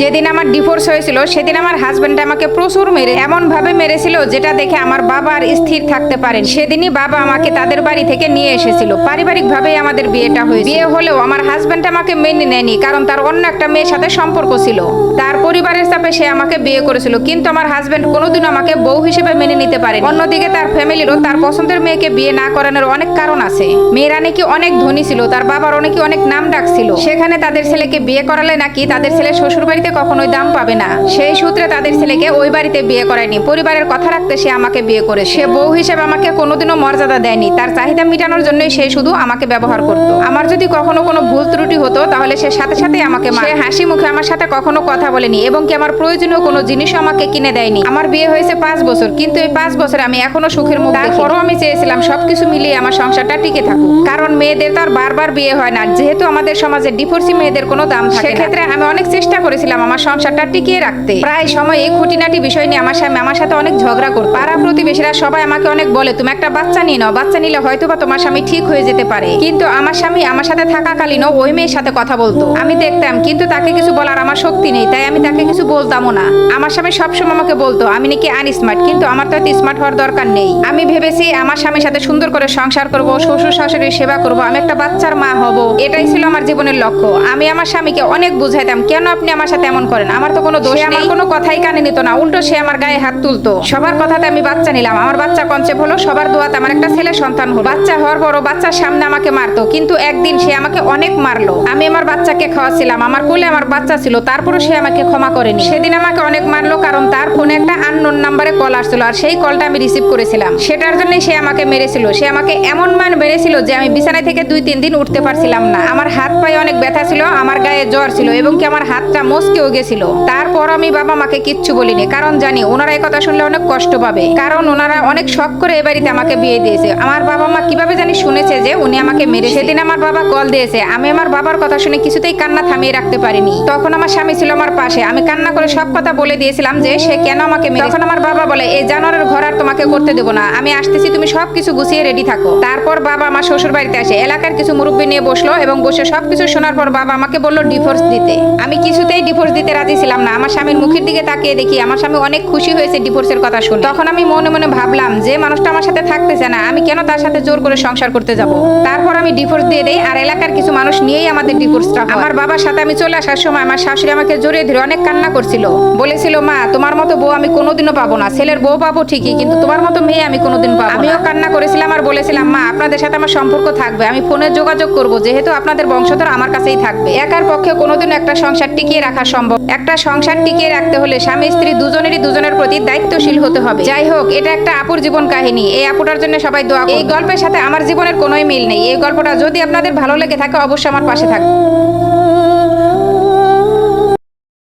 যেদিন আমার ডিভোর্স হয়েছিল, সেদিন আমার হাজবেন্ড আমাকে প্রচুর মেরে এমন ভাবে মেরেছিল যেটা দেখে আমার বাবা আর স্থির থাকতে পারেন। সেদিনই বাবা আমাকে তাদের বাড়ি থেকে নিয়ে এসেছিল। পারিবারিক ভাবেই আমাদের বিয়েটা হয়েছে। বিয়ে হলেও আমার হাজবেন্ড আমাকে মেনে নেয়নি, কারণ তার অন্য একটা মেয়ের সাথে সম্পর্ক ছিল। তার পরিবারের চাপে সে আমাকে বিয়ে করেছিল, কিন্তু আমার হাজবেন্ড কোনোদিন আমাকে বউ হিসেবে মেনে নিতে পারে অন্যদিকে তার ফ্যামিলিরও তার পছন্দের মেয়েকে বিয়ে না করানোর অনেক কারণ আছে। মেয়েরা নাকি অনেক ধনী ছিল, তার বাবার অনেকে অনেক নাম ডাকছিল সেখানে তাদের ছেলেকে বিয়ে করালে নাকি তাদের ছেলে শ্বশুর বাড়িতে কখনোই দাম পাবে না। সেই সূত্রে তাদের ছেলেকে ওই বাড়িতে বিয়ে করায়নি। পরিবারের কথা রাখতে সে আমাকে বিয়ে করে। সে বউ হিসেবে আমাকে কোনোদিনও মর্যাদা দেয়নি। তার চাহিদা মেটানোর জন্যই সে শুধু আমাকে ব্যবহার করতো। আমার যদি কখনো কোনো ভুল ত্রুটি হতো, তাহলে সে সাথে সাথে আমাকে। সে হাসি মুখে আমার সাথে কখনো কথা বলেনি, এবং কি আমার প্রয়োজনীয় কোনো জিনিসও আমাকে কিনে দেয়নি। আমার বিয়ে হয়েছে পাঁচ বছর, কিন্তু এই পাঁচ বছরে আমি এখনও সুখের মুখ তারপরও আমি চেয়েছিলাম সবকিছু মিলিয়ে আমার সংসারটা টিকে থাকুক। কারণ মেয়েদের তো আর বারবার বিয়ে হয় না। যেহেতু আমাদের সমাজে ডিভোর্সি মেয়েদের কোনো দাম থাকে সেক্ষেত্রে আমি অনেক চেষ্টা করেছিলাম আমার সংসারটা টিকিয়ে রাখতে। প্রায় সময় এই খুঁটিনাটি বিষয় নিয়ে আমার স্বামী আমার সাথে অনেক ঝগড়া করতো। পাড়া প্রতিবেশীরা সবাই আমাকে অনেক বলে, তুমি একটা বাচ্চা নিয়ে নাও, বাচ্চা নিলে হয়তো বা তোমার স্বামী ঠিক হয়ে যেতে পারে। কিন্তু আমার স্বামী আমার সাথে থাকাকালীনও ওই মেয়ের সাথে কথা বলতো। আমি দেখতাম, কিন্তু তাকে কিছু বলার আমার শক্তি নেই, তাই আমি তাকে কিছু বলতামও না। আমার স্বামী সবসময় আমাকে বলতো, আমি নাকি আনস্মার্ট, কিন্তু আমার তো এত স্মার্ট হওয়ার দরকার নেই। আমি ভেবেছি আমার স্বামীর সাথে সুন্দর করে সংসার করব, শ্বশুর শাশুড়ির সেবা করব, আমি একটা বাচ্চার মা হব। এটাই ছিল আমার জীবনের লক্ষ্য। আমি আমার স্বামীকে অনেক বুঝাইতাম, কেন আপনি আমার সাথে এমন করেন আমার তো কোনো দোষ আমার কোনো কথাই কানে নিত না। উল্টো সে আমার গায়ে হাত তুলতো। সবার কথাতে আমি বাচ্চা নিলাম। আমার বাচ্চা কনসেপ্ট হলো সবার দোয়াতে আমার একটা ছেলে সন্তান হলো। বাচ্চা হওয়ার পরও বাচ্চার সামনে আমাকে মারতো। কিন্তু একদিন সে আমাকে অনেক মারলো। আমি আমার বাচ্চাকে খাওয়াছিলাম। আমার কোলে আমার বাচ্চা ছিল। তারপরও সে আমাকে ক্ষমা করেনি। সেদিন আমাকে অনেক মারলো কারণ তার ফোনে একটা আননোন নাম্বারে কল আসছিল। আর সেই কলটা আমি রিসিভ করেছিলাম। সেটার জন্যই সে আমাকে মেরেছিল। সে আমাকে এমন মান মেরেছিল যে আমি বিছানায় থেকে দুই তিন দিন উঠতে পারছিলাম না। আমার হাত পায়ে অনেক ব্যথা ছিল আমার গায়ে জ্বর ছিল এবং কি আমার হাতটা মস্কেও গেছিল। তারপর আমি বাবা মাকে কিচ্ছু বলিনি, কারণ জানি ওনারা এই কথা শুনলে অনেক কষ্ট পাবে। কারণ ওনারা অনেক শখ করে এ বাড়িতে আমাকে বিয়ে দিয়েছে। আমার বাবা মা কীভাবে জানি শুনেছে যে উনি আমাকে মেরে সেদিন আমার বাবা কল দিয়েছে। আমি আমার বাবার কথা শুনে কিছুতেই কান্না থামিয়ে রাখতে পারিনি। তখন আমার স্বামী ছিল আমার পাশে। আমি কান্না করে সব কথা বলে দিয়েছিলাম যে সে কেন আমাকে মেরে তখন আমার বাবা বলে, এই জানোয়ারের ঘর আর তোমাকে করতে দেবো না। আমি আসতেছি, তুমি সব কিছু গুছিয়ে রেডি থাকো। তারপর বাবা আমার শ্বশুর বাড়িতে আসে। এলাকার কিছু মুরব্বী নিয়ে বসল এবং বসে সবকিছু শোনার পর বাবা আমাকে বলল ডিভোর্স দিতে। আমি কিছুতেই ডিভোর্স দিতে রাজি ছিলাম না। আমার স্বামীর মুখের দিকে তাকিয়ে দেখি আমার স্বামী অনেক খুশি হয়েছে ডিভোর্সের কথা শুনে। তখন আমি মনে মনে ভাবলাম যে মানুষটা আমার সাথে থাকতেছে না, আমি কেন তার সাথে জোর করে সংসার করতে যাব? তারপর আমি ডিভোর্স দিয়ে দেই আর এলাকার কিছু মানুষ নিয়েই আমাদের ডিভোর্সটা আমার বাবার সাথে আমি চলে আসার সময় আমার শাশুড়ি আমাকে জড়িয়ে ধরে অনেক কান্না করছিল। বলেছিল, মা, তোমার মতো বউ আমি কোনোদিনও পাবো না। ছেলের বউ পাবো ঠিকই, কিন্তু তোমার মতো মেয়ে আমি কোনোদিন পাবো। আমিও কান্না করেছিলাম আর বলেছিলাম, মা, আপনাদের সাথে আমার সম্পর্ক থাকবে। আমি ফোনে যোগাযোগ করব, যেহেতু আপনাদের বংশধর আমার কাছেই থাকবে। একার পক্ষে কোনোদিন একটা সংসার টিকিয়ে রাখা সম্ভব। একটা সংসার টিকিয়ে রাখতে হলে স্বামী, স্ত্রী দুজনেরই দুজনের প্রতি দায়িত্বশীল হতে হবে। যাই হোক, এটা একটা আপুর জীবন কাহিনী। এই আপুটার জন্য সবাই দোয়া এই গল্পের সাথে আমার জীবনের কোনোই মিল নেই। এই গল্পটা যদি আপনাদের ভালো লেগে থাকে, অবশ্যই আমার পাশে থাকবে